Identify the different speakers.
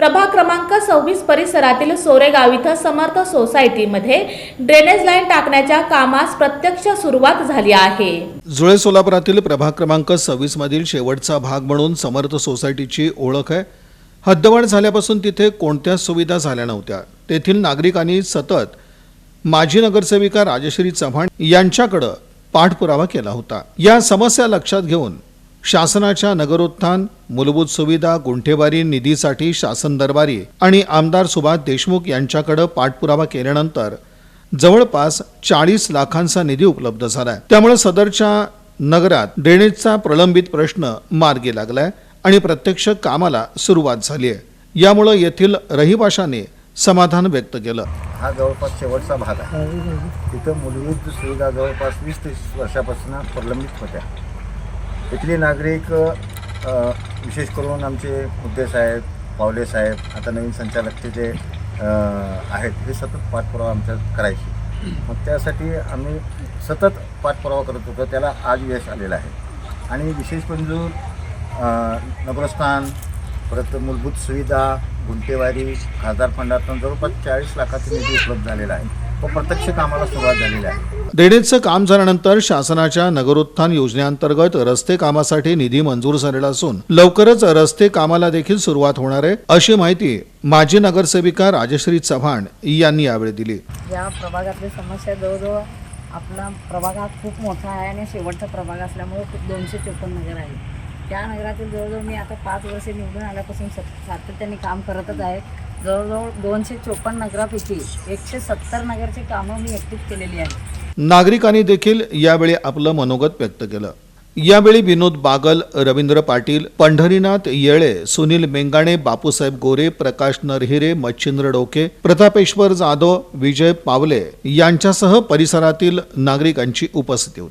Speaker 1: प्रभाग क्रमांक सव्वीस परिसरातील सोरेगाव इथं समर्थ सोसायटीमध्ये ड्रेनेज लाईन टाकण्याच्या कामास प्रत्यक्ष सुरुवात झाली आहे.
Speaker 2: जुळे सोलापुरातील प्रभाग क्रमांक सव्वीस मधील शेवटचा भाग म्हणून समर्थ सोसायटीची ओळख आहे. हद्दवाढ झाल्यापासून तिथे कोणत्याच सुविधा झाल्या नव्हत्या? तेथील नागरिकांनी सतत माजी नगरसेविका राजश्री चव्हाण यांच्याकडं पाठपुरावा केला होता. या समस्या लक्षात घेऊन शासनाच्या नगरोत्थान मूलभूत सुविधा गुंठेवारी निधीसाठी शासन दरबारी आणि आमदार सुभाष देशमुख यांच्याकडे पाठपुरावा केल्यानंतर जवळपास चाळीस लाखांचा निधी उपलब्ध झालाय. त्यामुळे सदरच्या नगरात ड्रेनेजचा प्रलंबित प्रश्न मार्गी लागलाय आणि प्रत्यक्ष कामाला सुरुवात झाली आहे. यामुळे येथील रहिवाशांनी समाधान व्यक्त केलं.
Speaker 3: हा जवळपास शेवटचा भाग आहे. तिथं मूलभूत सुविधा जवळपास वीस ते वर्षापासून प्रलंबित होत्या. इथले नागरिक विशेष करून आमचे मुद्दे साहेब पावले साहेब आता नवीन संचालकचे जे आहेत हे सतत पाठपुरावा आमच्या करायचे. मग त्यासाठी आम्ही सतत पाठपुरावा करत होतो त्याला आज यश आलेलं आहे. आणि विशेष म्हणजे नगरस्थान परत मूलभूत सुविधा गुंटेवारी खासदार फंडातून जवळपास चाळीस लाखाचा निधी उपलब्ध झालेला आहे. व प्रत्यक्ष कामाला सुरुवात झालेली आहे.
Speaker 2: ड्रेनेजचं काम झाल्यानंतर शासनाच्या नगरोत्थान योजनेअंतर्गत रस्ते कामासाठी निधी मंजूर झालेला असून लवकरच रस्ते कामाला देखील सुरुवात होणार आहे अशी माहिती माजी नगरसेविका राजश्री चव्हाण यांनी यावेळी दिली.
Speaker 4: या प्रभागातली समस्या जवळजवळ आपला प्रभाग हा खूप मोठा आहे आणि शेवटचा प्रभाग असल्यामुळे खूप दोनशे चोपन्न नगर आहे. त्या नगरातील जवळजवळ मी आता पाच वर्षे निवडून आल्यापासून सत सातत्याने काम करतच आहे. जवळजवळ दोनशे चोपन्न नगरापैकी एकशे सत्तर नगरची कामं मी एकटीच केलेली आहे
Speaker 2: नागरिकांनी देखील यावेळी आपलं मनोगत व्यक्त केलं. यावेळी विनोद बागल रवींद्र पाटील पंढरीनाथ येळे सुनील मेंगाणे बापूसाहेब गोरे प्रकाश नरहिरे मच्छिंद्र डोके प्रतापेश्वर जाधव विजय पावले यांच्यासह परिसरातील नागरिकांची उपस्थिती होती.